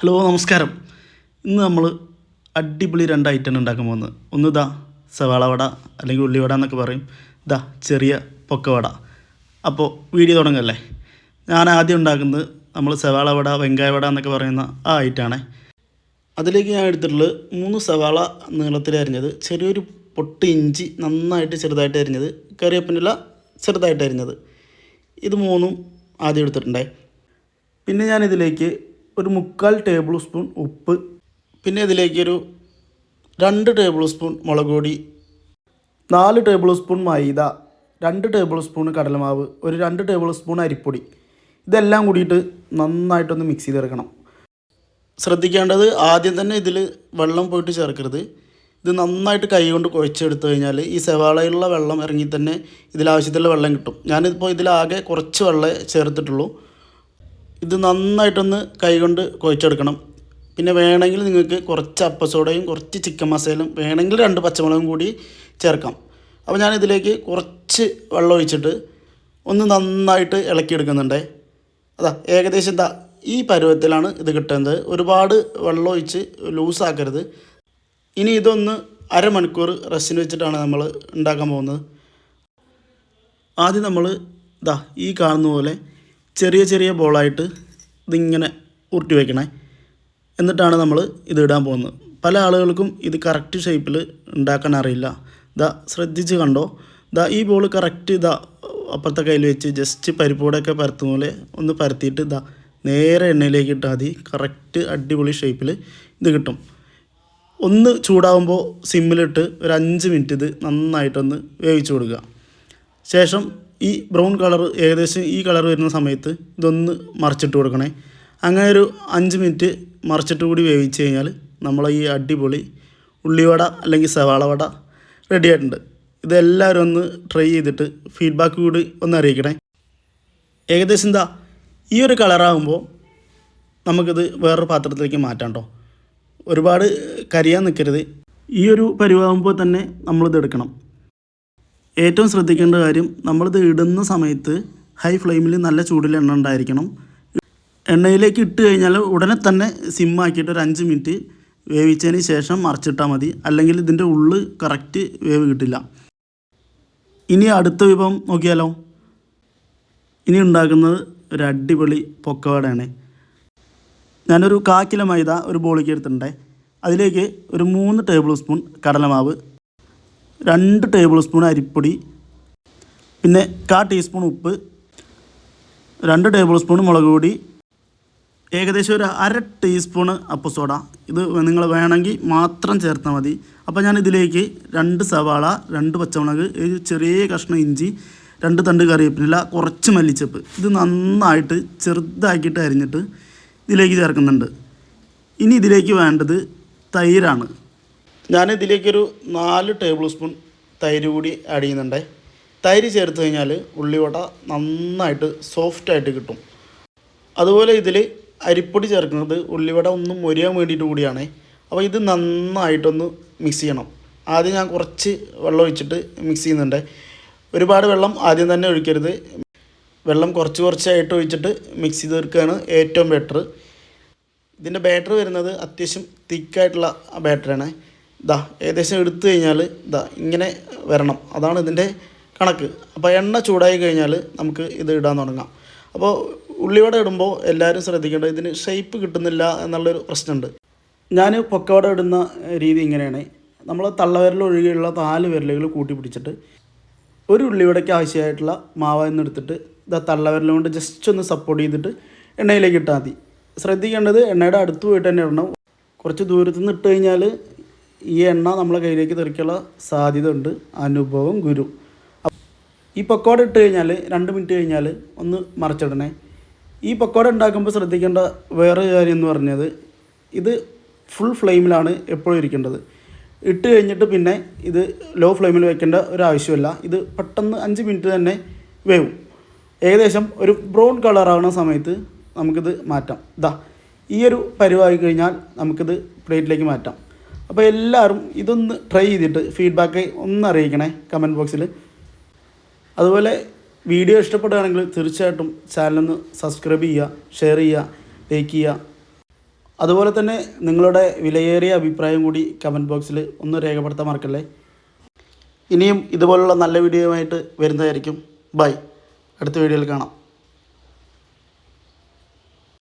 Hello നമസ്കാരം. ഇന്ന് നമ്മൾ അടിപൊളി രണ്ട് ഐറ്റം ഉണ്ടാക്കാൻ പോകുന്നത് ഒന്ന് ഇതാ സവാള വട അല്ലെങ്കിൽ ഉള്ളിവട എന്നൊക്കെ പറയും. ഇതാ ചെറിയ പൊക്കവട അപ്പോൾ വീഡിയോ തുടങ്ങല്ലേ. ഞാൻ ആദ്യം ഉണ്ടാക്കുന്നത് നമ്മൾ സവാള വട വെങ്കായ വട എന്നൊക്കെ പറയുന്ന ആ ഐറ്റാണ് അതിലേക്ക് ഞാൻ എടുത്തിട്ടുള്ളത് മൂന്ന് സവാള നീളത്തിൽ അരിഞ്ഞത് ചെറിയൊരു പൊട്ട് ഇഞ്ചി നന്നായിട്ട് ചെറുതായിട്ട് അരിഞ്ഞത് കറിവേപ്പിനില ചെറുതായിട്ട് അരിഞ്ഞത്. ഇത് മൂന്നും ആദ്യം എടുത്തിട്ടുണ്ടേ. പിന്നെ ഞാൻ ഇതിലേക്ക് ഒരു മുക്കാൽ ടേബിൾ സ്പൂൺ ഉപ്പ് പിന്നെ ഇതിലേക്കൊരു രണ്ട് ടേബിൾ സ്പൂൺ മുളക് പൊടി നാല് ടേബിൾ സ്പൂൺ മൈദ രണ്ട് ടേബിൾ സ്പൂൺ കടലമാവ് ഒരു രണ്ട് ടേബിൾ സ്പൂൺ അരിപ്പൊടി. ഇതെല്ലാം കൂടിയിട്ട് നന്നായിട്ടൊന്ന് മിക്സ് ചെയ്തെടുക്കണം. ശ്രദ്ധിക്കേണ്ടത് ആദ്യം തന്നെ ഇതിൽ വെള്ളം പോയിട്ട് ചേർക്കരുത്. ഇത് നന്നായിട്ട് കൈ കൊണ്ട് കുഴച്ചെടുത്തു കഴിഞ്ഞാൽ ഈ സവാളയിലുള്ള വെള്ളം ഇറങ്ങി തന്നെ ഇതിലാവശ്യത്തിലുള്ള വെള്ളം കിട്ടും. ഞാനിപ്പോൾ ഇതിലാകെ കുറച്ച് വെള്ളമേ ചേർത്തിട്ടുള്ളൂ. ഇത് നന്നായിട്ടൊന്ന് കൈകൊണ്ട് കുഴച്ചെടുക്കണം. പിന്നെ വേണമെങ്കിൽ നിങ്ങൾക്ക് കുറച്ച് അപ്പസോഡയും കുറച്ച് ചിക്കൻ മസാലയും വേണമെങ്കിൽ രണ്ട് പച്ചമുളകും കൂടി ചേർക്കാം. അപ്പോൾ ഞാൻ ഇതിലേക്ക് കുറച്ച് വെള്ളം ഒഴിച്ചിട്ട് ഒന്ന് നന്നായിട്ട് ഇളക്കിയെടുക്കുന്നുണ്ടേ. അതാ ഏകദേശം ഇതാ ഈ പരുവത്തിലാണ് ഇത് കിട്ടുന്നത്. ഒരുപാട് വെള്ളം ഒഴിച്ച് ലൂസാക്കരുത്. ഇനി ഇതൊന്ന് അരമണിക്കൂർ റെസ്റ്റിന് വെച്ചിട്ടാണ് നമ്മൾ ഉണ്ടാക്കാൻ പോകുന്നത്. ആദ്യം നമ്മൾ ഇതാ ഈ കാണുന്ന പോലെ ചെറിയ ചെറിയ ബോളായിട്ട് ഇതിങ്ങനെ ഉരുട്ടി വയ്ക്കണേ എന്നിട്ടാണ് നമ്മൾ ഇത് ഇടാൻ പോകുന്നത്. പല ആളുകൾക്കും ഇത് കറക്റ്റ് ഷേപ്പിൽ ഉണ്ടാക്കാൻ അറിയില്ല. ഇതാ ശ്രദ്ധിച്ച് കണ്ടോ? ഇതാ ഈ ബോൾ കറക്റ്റ് ഇതാ അപ്പുറത്തെ കയ്യിൽ വെച്ച് ജസ്റ്റ് പരിപ്പൂടെയൊക്കെ പരത്തുന്ന പോലെ ഒന്ന് പരത്തിയിട്ട് ഇതാ നേരെ എണ്ണയിലേക്ക് ഇട്ടാൽ മതി. കറക്റ്റ് അടിപൊളി ഷേപ്പിൽ ഇത് കിട്ടും. ഒന്ന് ചൂടാവുമ്പോൾ സിമ്മിലിട്ട് ഒരു അഞ്ച് മിനിറ്റ് ഇത് നന്നായിട്ടൊന്ന് വേവിച്ച് കൊടുക്കുക. ശേഷം ഈ ബ്രൗൺ കളർ ഏകദേശം ഈ കളർ വരുന്ന സമയത്ത് ഇതൊന്ന് മറിച്ചിട്ട് കൊടുക്കണേ. അങ്ങനെ ഒരു അഞ്ച് മിനിറ്റ് മറിച്ചിട്ട് കൂടി വേവിച്ച് കഴിഞ്ഞാൽ നമ്മളെ ഈ അടിപൊളി ഉള്ളിവട അല്ലെങ്കിൽ സവാള വട റെഡി ആയിട്ടുണ്ട്. ഇതെല്ലാവരും ഒന്ന് ട്രൈ ചെയ്തിട്ട് ഫീഡ്ബാക്ക് കൂടി ഒന്ന് അറിയിക്കണേ. ഏകദേശം എന്താ ഈ ഒരു കളറാകുമ്പോൾ നമുക്കിത് വേറൊരു പാത്രത്തിലേക്ക് മാറ്റാം കേട്ടോ ഒരുപാട് കരിയാൻ നിൽക്കരുത്. ഈ ഒരു പരിവാകുമ്പോൾ തന്നെ നമ്മളിത് എടുക്കണം. ഏറ്റവും ശ്രദ്ധിക്കേണ്ട കാര്യം നമ്മളിത് ഇടുന്ന സമയത്ത് ഹൈ ഫ്ലെയിമിൽ നല്ല ചൂടിൽ എണ്ണ ഉണ്ടായിരിക്കണം. എണ്ണയിലേക്ക് ഇട്ട് കഴിഞ്ഞാൽ ഉടനെ തന്നെ സിമ്മാക്കിയിട്ട് ഒരു അഞ്ച് മിനിറ്റ് വേവിച്ചതിന് ശേഷം മറിച്ചിട്ടാൽ മതി. അല്ലെങ്കിൽ ഇതിന്റെ ഉള്ള് കറക്റ്റ് വേവ് കിട്ടില്ല. ഇനി അടുത്ത വിഭവം നോക്കിയാലോ? ഇനി ഉണ്ടാക്കുന്നത് ഒരു അടിപൊളി പൊക്കവടയാണ്. ഞാനൊരു കാ കിലോ മൈദ ഒരു ബോളിക്ക് എടുത്തിട്ടുണ്ടേ. അതിലേക്ക് ഒരു മൂന്ന് ടേബിൾ സ്പൂൺ കടലമാവ് രണ്ട് ടേബിൾ സ്പൂൺ അരിപ്പൊടി പിന്നെ കാ ടീസ്പൂൺ ഉപ്പ് രണ്ട് ടേബിൾ സ്പൂൺ മുളക് പൊടി ഏകദേശം ഒരു അര ടീസ്പൂൺ അപ്പസോഡ ഇത് നിങ്ങൾ വേണമെങ്കിൽ മാത്രം ചേർത്താൽ മതി. അപ്പോൾ ഞാൻ ഇതിലേക്ക് രണ്ട് സവാള രണ്ട് പച്ചമുളക് ഒരു ചെറിയ കഷ്ണം ഇഞ്ചി രണ്ട് തണ്ട് കറിവേപ്പില കുറച്ച് മല്ലിച്ചപ്പ്. ഇത് നന്നായിട്ട് ചെറുതാക്കിയിട്ട് അരിഞ്ഞിട്ട് ഇതിലേക്ക് ചേർക്കുന്നുണ്ട്. ഇനി ഇതിലേക്ക് വേണ്ടത് തൈരാണ്. ഞാൻ ഇതിലേക്കൊരു നാല് ടേബിൾ സ്പൂൺ തൈര് കൂടി ആഡ് ചെയ്യുന്നുണ്ട്. തൈര് ചേർത്ത് കഴിഞ്ഞാൽ ഉള്ളിവട നന്നായിട്ട് സോഫ്റ്റായിട്ട് കിട്ടും. അതുപോലെ ഇതിൽ അരിപ്പൊടി ചേർക്കുന്നത് ഉള്ളിവട ഒന്ന് മൊരിയാൻ വേണ്ടിയിട്ട് കൂടിയാണ്. അപ്പോൾ ഇത് നന്നായിട്ടൊന്ന് മിക്സ് ചെയ്യണം. ആദ്യം ഞാൻ കുറച്ച് വെള്ളം ഒഴിച്ചിട്ട് മിക്സ് ചെയ്യുന്നുണ്ട്. ഒരുപാട് വെള്ളം ആദ്യം തന്നെ ഒഴിക്കരുത്. വെള്ളം കുറച്ച് കുറച്ചായിട്ട് ഒഴിച്ചിട്ട് മിക്സ് ചെയ്ത് തീർക്കുകയാണ് ഏറ്റവും ബെറ്റർ ഇതിന്റെ ബാറ്റർ വരുന്നത് അത്യാവശ്യം തിക്കായിട്ടുള്ള ബാറ്ററാണ് ഇതാ ഏകദേശം എടുത്തു കഴിഞ്ഞാൽ ഇതാ ഇങ്ങനെ വരണം. അതാണ് ഇതിന്റെ കണക്ക്. അപ്പോൾ എണ്ണ ചൂടായി കഴിഞ്ഞാൽ നമുക്ക് ഇത് ഇടാൻ തുടങ്ങാം. അപ്പോൾ ഉള്ളിവട ഇടുമ്പോൾ എല്ലാവരും ശ്രദ്ധിക്കേണ്ടത് ഇതിന് ഷേപ്പ് കിട്ടുന്നില്ല എന്നുള്ളൊരു പ്രശ്നമുണ്ട്. ഞാൻ പൊക്കവട ഇടുന്ന രീതി ഇങ്ങനെയാണ്. നമ്മൾ തള്ളവിരൽ ഒഴികെയുള്ള നാല് വിരലുകൾ കൂട്ടി പിടിച്ചിട്ട് ഒരു ഉള്ളിവടയ്ക്ക് ആവശ്യമായിട്ടുള്ള മാവ എന്ന് എടുത്തിട്ട് ഇതാ തള്ളവിരൽ കൊണ്ട് ജസ്റ്റ് ഒന്ന് സപ്പോർട്ട് ചെയ്തിട്ട് എണ്ണയിലേക്ക് ഇട്ടാൽ മതി. ശ്രദ്ധിക്കേണ്ടത് എണ്ണയുടെ അടുത്ത് പോയിട്ട് തന്നെ ഇടണം. കുറച്ച് ദൂരത്ത് നിന്ന് ഇട്ട് കഴിഞ്ഞാൽ ഈ എണ്ണ നമ്മളെ കയ്യിലേക്ക് തെറിക്കുള്ള സാധ്യത ഉണ്ട് അനുഭവം ഗുരു. ഈ പക്കോട ഇട്ട് കഴിഞ്ഞാൽ രണ്ട് മിനിറ്റ് കഴിഞ്ഞാൽ ഒന്ന് മറിച്ചിടണേ. ഈ പക്കോട ഉണ്ടാക്കുമ്പോൾ ശ്രദ്ധിക്കേണ്ട വേറെ കാര്യം എന്ന് പറഞ്ഞത് ഇത് ഫുൾ ഫ്ലെയിമിലാണ് എപ്പോഴും ഇരിക്കേണ്ടത്. ഇട്ട് കഴിഞ്ഞിട്ട് പിന്നെ ഇത് ലോ ഫ്ലെയിമിൽ വെക്കേണ്ട ഒരു ആവശ്യമില്ല. ഇത് പെട്ടെന്ന് അഞ്ച് മിനിറ്റ് തന്നെ വേവും. ഏകദേശം ഒരു ബ്രൗൺ കളറാകുന്ന സമയത്ത് നമുക്കിത് മാറ്റാം. ഇതാ ഈ ഒരു പരിവായി കഴിഞ്ഞാൽ നമുക്കിത് പ്ലേറ്റിലേക്ക് മാറ്റാം. അപ്പോൾ എല്ലാവരും ഇതൊന്ന് ട്രൈ ചെയ്തിട്ട് ഫീഡ്ബാക്ക് ഒന്ന് അറിയിക്കണേ കമന്റ് ബോക്സിൽ അതുപോലെ വീഡിയോ ഇഷ്ടപ്പെടുകയാണെങ്കിൽ തീർച്ചയായിട്ടും ചാനലൊന്ന് സബ്സ്ക്രൈബ് ചെയ്യുക ഷെയർ ചെയ്യുക ലൈക്ക് ചെയ്യുക. അതുപോലെ തന്നെ നിങ്ങളുടെ വിലയേറിയ അഭിപ്രായം കൂടി കമന്റ് ബോക്സിൽ ഒന്ന് രേഖപ്പെടുത്താൻ മറക്കല്ലേ. ഇനിയും ഇതുപോലുള്ള നല്ല വീഡിയോയുമായിട്ട് വരുന്നതായിരിക്കും. ബൈ അടുത്ത വീഡിയോയിൽ കാണാം.